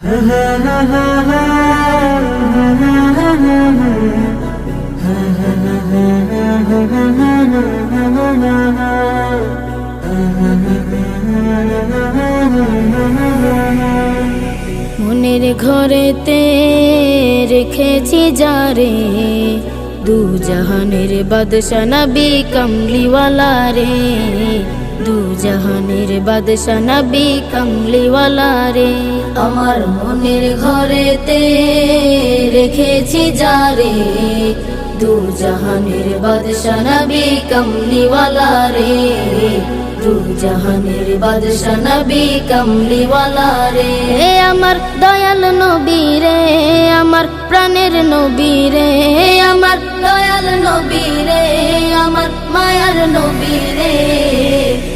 মনের ঘরেতে রেখেছি যারে দু জাহানের বাদশা নবী কমলিওয়ালা রে। দু জাহানের বাদশা নবী কমলিওয়ালা রে। আমার মনের ঘরেতে রেখেছি যারে দু জাহানের বাদশা নবী কমলিওয়ালা রে। দু জাহানের বাদশা নবী কমলিওয়ালা রে। আমার দয়াল নবী রে আমার প্রাণের নবী রে। আমার দয়াল নবী রে আমার মায়ার নবী রে।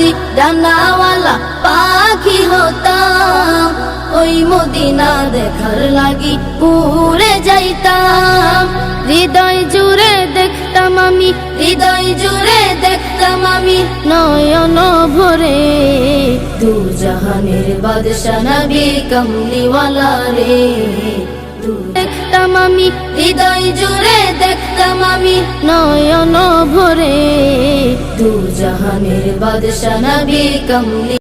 যদি পাখি হতাম, ওই মদিনা দেখার লাগি উড়ে যাইতাম। হৃদয় জুড়ে দেখতাম আমি, হৃদয় জুড়ে দেখতাম আমি নয়ন ভরে। দু জাহানের বাদশা নবী কমলিওয়ালা রে। দেখতাম আমি, হৃদয় জুড়ে দেখতাম আমি নয়ন ভরে। জাহানের বাদশা নবী কমলি